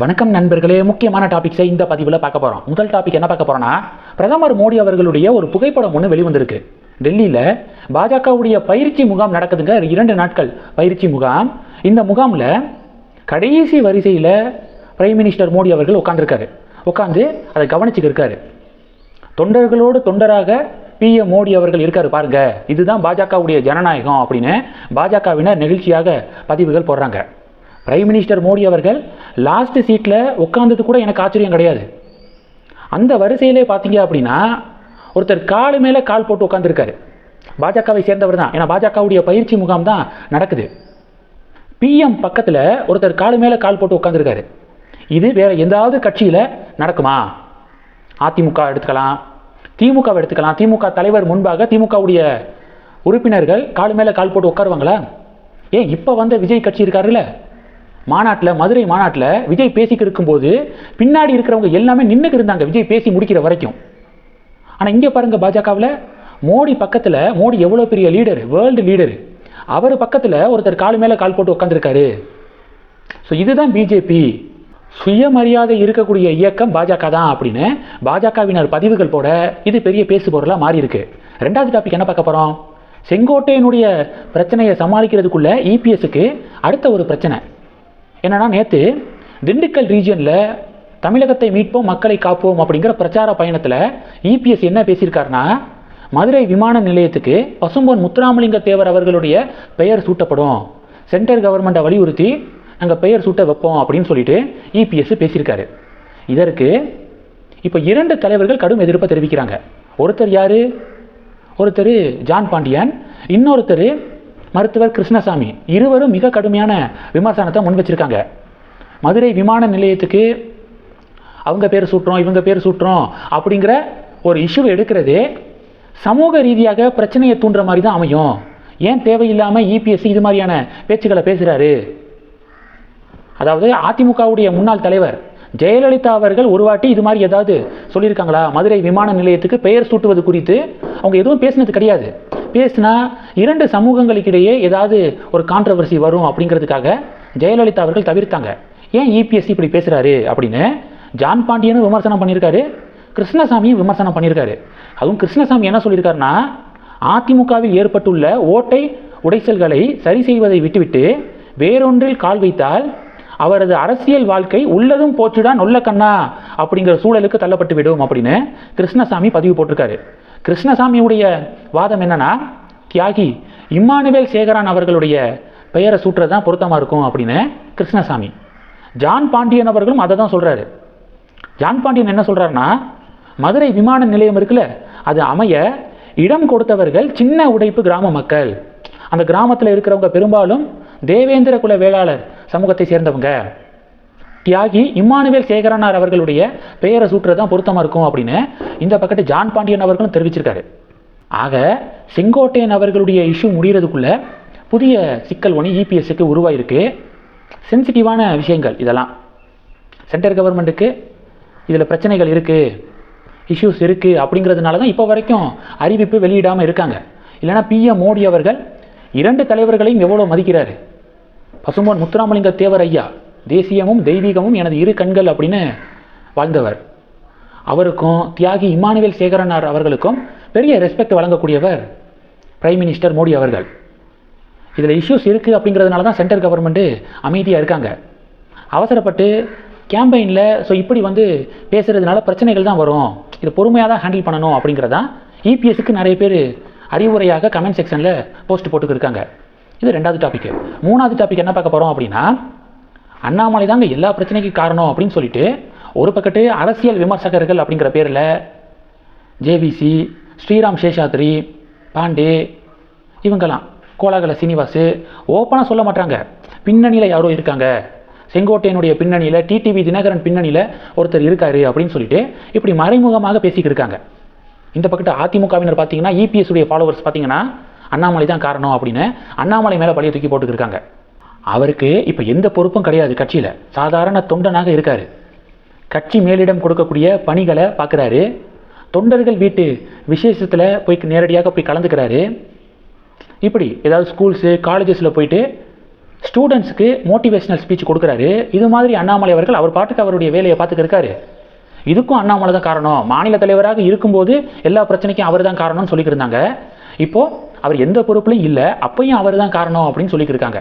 வணக்கம் நண்பர்களே முக்கியமான டாபிக்ஸை இந்த பதிவில் பார்க்க போகிறோம் முதல் டாபிக் என்ன பார்க்க போகிறோன்னா பிரதமர் மோடி அவர்களுடைய ஒரு புகைப்படம் ஒன்று வெளிவந்திருக்கு. டெல்லியில் பாஜகவுடைய பயிற்சி முகாம் நடக்குதுங்க. இரண்டு நாட்கள் பயிற்சி முகாம். இந்த முகாமில் கடைசி வரிசையில் பிரைம் மினிஸ்டர் மோடி அவர்கள் உட்காந்துருக்காரு உட்காந்து அதை கவனிச்சுக்க இருக்காரு. தொண்டர்களோடு தொண்டராக பிஎம் மோடி அவர்கள் இருக்காரு பாருங்க. இதுதான் பாஜகவுடைய ஜனநாயகம் அப்படின்னு பாஜகவினர் நெகிழ்ச்சியாக பதிவுகள் போடுறாங்க. பிரைம் மினிஸ்டர் மோடி அவர்கள் லாஸ்ட் சீட்டில் உட்காந்தது கூட எனக்கு ஆச்சரியம் கிடையாது. அந்த வரிசையிலே பார்த்தீங்க அப்படின்னா ஒருத்தர் காலு மேலே கால் போட்டு உட்காந்துருக்காரு பாஜகவை சேர்ந்தவர் தான். ஏன்னா பாஜகவுடைய பயிற்சி முகாம் தான் நடக்குது. பிஎம் பக்கத்தில் ஒருத்தர் காலு மேலே கால் போட்டு உட்காந்துருக்காரு இது வேறு எந்தாவது கட்சியில் நடக்குமா? அதிமுக எடுத்துக்கலாம். திமுகவை எடுத்துக்கலாம். திமுக தலைவர் முன்பாக திமுகவுடைய உறுப்பினர்கள் கால் மேலே கால் போட்டு உட்காருவாங்களா? ஏன் இப்போ வந்த விஜய் கட்சி இருக்காருல்ல? மாநாட்டில் மதுரை மாநாட்டில் விஜய் பேசிக்கு இருக்கும்போது பின்னாடி இருக்கிறவங்க எல்லாமே நின்றுக்கு இருந்தாங்க. விஜய் பேசி முடிக்கிற வரைக்கும். ஆனால் இங்கே பாருங்கள் பாஜகவில் மோடி பக்கத்தில் மோடி எவ்வளோ பெரிய லீடர் வேர்ல்டு லீடர் அவர் பக்கத்தில் ஒருத்தர் கால் மேலே கால் போட்டு உட்காந்துருக்காரு ஸோ இதுதான் பிஜேபி சுயமரியாதை இருக்கக்கூடிய இயக்கம் பாஜக தான் அப்படின்னு பாஜகவினர் பதிவுகள் போட இது பெரிய பேசு பொருளாக மாறி இருக்கு ரெண்டாவது டாபிக் என்ன பார்க்க போகிறோம் செங்கோட்டையனுடைய பிரச்சனையை சமாளிக்கிறதுக்குள்ள இபிஎஸ்க்கு அடுத்த ஒரு பிரச்சனை. என்னன்னா நேற்று திண்டுக்கல் ரீஜியனில் தமிழகத்தை மீட்போம் மக்களை காப்போம் அப்படிங்கிற பிரச்சார பயணத்தில் இபிஎஸ் என்ன பேசியிருக்காருன்னா மதுரை விமான நிலையத்துக்கு பசும்பொன் முத்துராமலிங்க தேவர் அவர்களுடைய பெயர் சூட்டப்படும். சென்ட்ரல் கவர்மெண்ட்டை வலியுறுத்தி நாங்கள் பெயர் சூட்ட வைப்போம் அப்படின்னு சொல்லிட்டு இபிஎஸ் பேசியிருக்காரு. இதற்கு இப்போ இரண்டு தலைவர்கள் கடும் எதிர்ப்பை தெரிவிக்கிறாங்க. ஒருத்தர் யார்? ஒருத்தர் ஜான் பாண்டியன் இன்னொருத்தர் மருத்துவர் கிருஷ்ணசாமி. இருவரும் மிக கடுமையான விமர்சனத்தை முன் வச்சிருக்காங்க. மதுரை விமான நிலையத்துக்கு அவங்க பேர் சூட்டுறோம் இவங்க பேர் சூட்டுறோம் அப்படிங்கிற ஒரு இஷ்யூவை எடுக்கிறது சமூக ரீதியாக பிரச்சனையை தூண்டுற மாதிரி தான் அமையும். ஏன் தேவையில்லாமல் இபிஎஸ்சி இது மாதிரியான பேச்சுக்களை பேசுகிறாரு அதாவது அதிமுகவுடைய முன்னாள் தலைவர் ஜெயலலிதா அவர்கள் ஒரு வாட்டி இது மாதிரி ஏதாவது சொல்லியிருக்காங்களா? மதுரை விமான நிலையத்துக்கு பெயர் சூட்டுவது குறித்து அவங்க எதுவும் பேசினது கிடையாது. பேசினா இரண்டு சமூகங்களுக்கிடையே ஏதாவது ஒரு கான்ட்ரவர்சி வரும் அப்படிங்கிறதுக்காக ஜெயலலிதா அவர்கள் தவிர்த்தாங்க. ஏன் இபிஎஸ்சி இப்படி பேசுகிறாரு அப்படின்னு? ஜான் பாண்டியனும் விமர்சனம் பண்ணியிருக்காரு. கிருஷ்ணசாமியும் விமர்சனம் பண்ணியிருக்காரு. அதுவும் கிருஷ்ணசாமி என்ன சொல்லியிருக்காருன்னா அதிமுகவில் ஏற்பட்டுள்ள ஓட்டை உடைசல்களை சரி செய்வதை விட்டுவிட்டு வேறொன்றில் கால் வைத்தால் அவரது அரசியல் வாழ்க்கை உள்ளதும் போச்சுடா நொல்ல கண்ணா அப்படிங்கிற சூழலுக்கு தள்ளப்பட்டு விடும் அப்படின்னு கிருஷ்ணசாமி பதிவு போட்டிருக்காரு. கிருஷ்ணசாமியுடைய வாதம் என்னன்னா தியாகி இம்மானுவேல் சேகரான் அவர்களுடைய பெயரை சூட்டுறது தான் பொருத்தமாக இருக்கும் அப்படின்னு கிருஷ்ணசாமி. ஜான் பாண்டியன் அவர்களும் அதை தான் சொல்கிறாரு ஜான் பாண்டியன் என்ன சொல்கிறாருன்னா மதுரை விமான நிலையம் இருக்குல்ல அது அமைய இடம் கொடுத்தவர்கள் சின்ன உடைப்பு கிராம மக்கள். அந்த கிராமத்தில் இருக்கிறவங்க பெரும்பாலும் தேவேந்திர குல வேளாளர் சமூகத்தை சேர்ந்தவங்க. தியாகி இம்மானுவேல் சேகரனார் அவர்களுடைய பெயரை சூட்டுறது தான் பொருத்தமாக இருக்கும் அப்படின்னு இந்த பக்கத்து ஜான் பாண்டியன் அவர்களும் தெரிவிச்சிருக்காரு. ஆக செங்கோட்டையன் அவர்களுடைய இஷ்யூ முடிகிறதுக்குள்ள புதிய சிக்கல் ஒன்று இபிஎஸ்க்கு உருவாயிருக்கு. சென்சிட்டிவான விஷயங்கள் இதெல்லாம். சென்ட்ரல் கவர்மெண்ட்டுக்கு இதில் பிரச்சனைகள் இருக்குது இஷ்யூஸ் இருக்குது அப்படிங்கிறதுனால தான் இப்போ வரைக்கும் அறிவிப்பு வெளியிடாமல் இருக்காங்க. இல்லைனா பிஎம் மோடி அவர்கள் இரண்டு தலைவர்களையும் எவ்வளோ மதிக்கிறாரு? பசும்பொன் முத்துராமலிங்க தேவர் ஐயா தேசியமும் தெய்வீகமும் எனது இரு கண்கள் அப்படின்னு வாழ்ந்தவர். அவருக்கும் தியாகி இம்மானுவேல் சேகரனார் அவர்களுக்கும் பெரிய ரெஸ்பெக்ட் வழங்கக்கூடியவர் பிரைம் மினிஸ்டர் மோடி அவர்கள். இதில் இஷ்யூஸ் இருக்குது அப்படிங்கிறதுனால தான் சென்ட்ரல் கவர்மெண்ட்டு அமைதியாக இருக்காங்க. அவசரப்பட்டு கேம்பெயினில் ஸோ இப்படி வந்து பேசுகிறதுனால பிரச்சனைகள் தான் வரும். இதை பொறுமையாக தான் ஹேண்டில் பண்ணணும் அப்படிங்கிறதான் இபிஎஸ்க்கு நிறைய பேர் அறிவுரையாக கமெண்ட் செக்ஷனில் போஸ்ட் போட்டுக்கிருக்காங்க இது ரெண்டாவது டாபிக் மூணாவது டாபிக் என்ன பார்க்க போகிறோம் அப்படின்னா அண்ணாமலை தாங்க எல்லா பிரச்சனைக்கும் காரணம் அப்படின்னு சொல்லிட்டு ஒரு பக்கத்து அரசியல் விமர்சகர்கள் அப்படிங்கிற பேரில் ஜேவிசி ஸ்ரீராம் சேஷாத்ரி பாண்டே இவங்கெல்லாம் கோலாகல சீனிவாசு ஓப்பனாக சொல்ல மாட்டாங்க. பின்னணியில் யாரோ இருக்காங்க. செங்கோட்டையனுடைய பின்னணியில் டிடிவி தினகரன் பின்னணியில் ஒருத்தர் இருக்காரு அப்படின்னு சொல்லிட்டு இப்படி மறைமுகமாக பேசிக்கிட்டு இருக்காங்க. இந்த பக்கத்து அதிமுகவினர் பார்த்தீங்கன்னா இபிஎஸ் உடைய ஃபாலோவர்ஸ் பார்த்தீங்கன்னா அண்ணாமலை தான் காரணம் அப்படின்னு அண்ணாமலை மேலே பழைய தூக்கி போட்டுக்கிருக்காங்க அவருக்கு இப்போ எந்த பொறுப்பும் கிடையாது கட்சியில். சாதாரண தொண்டனாக இருக்கார். கட்சி மேலிடம் கொடுக்கக்கூடிய பணிகளை பார்க்குறாரு. தொண்டர்கள் வீட்டு விசேஷத்தில் போய் நேரடியாக போய் கலந்துக்கிறாரு. இப்படி ஏதாவது ஸ்கூல்ஸு காலேஜஸில் போயிட்டு ஸ்டூடெண்ட்ஸுக்கு மோட்டிவேஷனல் ஸ்பீச் கொடுக்குறாரு. இது மாதிரி அண்ணாமலை அவர்கள் அவர் பாட்டுக்கு அவருடைய வேலையை பார்த்துக்க இருக்காரு. இதுக்கும் அண்ணாமலை தான் காரணம். மாநில தலைவராக இருக்கும்போது எல்லா பிரச்சனைக்கும் அவர் தான் காரணம்னு சொல்லிக்கிருந்தாங்க இப்போது இப்போ அவர் எந்த பொறுப்புலையும் இல்லை அப்பயும் அவர் தான் காரணம் அப்படின்னு சொல்லிக்கிருக்காங்க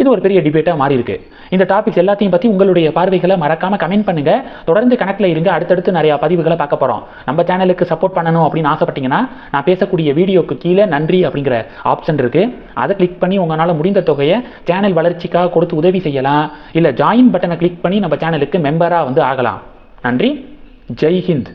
இது ஒரு பெரிய டிபேட்டாக மாறி இருக்கு இந்த டாபிக்ஸ் எல்லாத்தையும் பற்றி உங்களுடைய பார்வைகளை மறக்காம கமெண்ட் பண்ணுங்க. தொடர்ந்து கணக்கில் இருங்க. அடுத்தடுத்து நிறையா பதிவுகளை பார்க்க போகிறோம் நம்ம சேனலுக்கு சப்போர்ட் பண்ணணும் அப்படின்னு ஆசைப்பட்டீங்கன்னா நான் பேசக்கூடிய வீடியோக்கு கீழே நன்றி அப்படிங்கிற ஆப்ஷன் இருக்கு. அதை கிளிக் பண்ணி உங்களால் முடிந்த தொகையை சேனல் வளர்ச்சிக்காக கொடுத்து உதவி செய்யலாம். இல்லை ஜாயின் பட்டனை கிளிக் பண்ணி நம்ம சேனலுக்கு மெம்பராக வந்து ஆகலாம். நன்றி. ஜெய் ஹிந்த்.